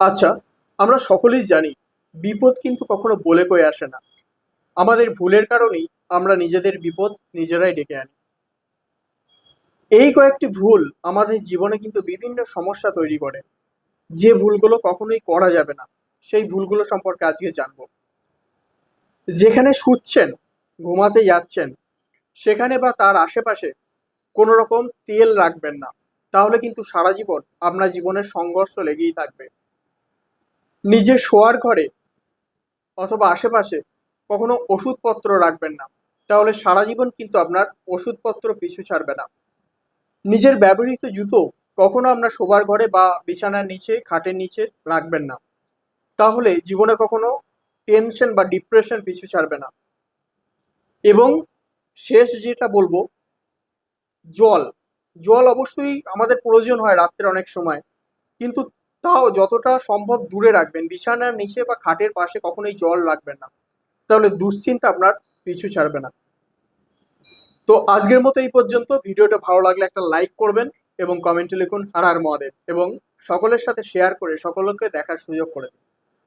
আচ্ছা আমরা সকলেই জানি, বিপদ কিন্তু কখনো বলে কয়ে আসে না। আমাদের ভুলের কারণেই আমরা নিজেদের বিপদ নিজেরাই ডেকে আনি। এই কয়েকটি ভুল আমাদের জীবনে কিন্তু বিভিন্ন সমস্যা তৈরি করে। যে ভুলগুলো কখনোই করা যাবে না, সেই ভুলগুলো সম্পর্কে আজকে জানব। যেখানে শুচ্ছেন, ঘুমাতে যাচ্ছেন, সেখানে বা তার আশেপাশে কোনো রকম তেল রাখবেন না, তাহলে কিন্তু সারা জীবন আপনার জীবনের সংঘর্ষ লেগেই থাকবে। নিজের শোয়ার ঘরে অথবা আশেপাশে কখনো ওষুধপত্র রাখবেন না। তাহলে সারা জীবন কিন্তু আপনার ওষুধপত্র পিছু ছাড়বে না। নিজের ব্যবহৃত জুতো কখনো আপনার শোবার ঘরে বা বিছানার নিচে, খাটের নিচে রাখবেন না। তাহলে জীবনে কখনো টেনশন বা ডিপ্রেশন পিছু ছাড়বে না। এবং শেষ যেটা বলব, জল। জল অবশ্যই আমাদের প্রয়োজন হয় রাত্রে অনেক সময়। কিন্তু তাও যতটা সম্ভব দূরে রাখবেন। বিছানার নিচে বা খাটের পাশে কখনোই জল রাখবেন না। তাহলে দুশ্চিন্তা আপনার পিছু ছাড়বে না। তো আজকের মতো এই পর্যন্ত। ভিডিওটা ভালো লাগলে একটা লাইক করবেন এবং কমেন্টে লিখুন, হারার হার মহাদেব এবং সকলের সাথে শেয়ার করে সকলকে দেখার সুযোগ করে দিন।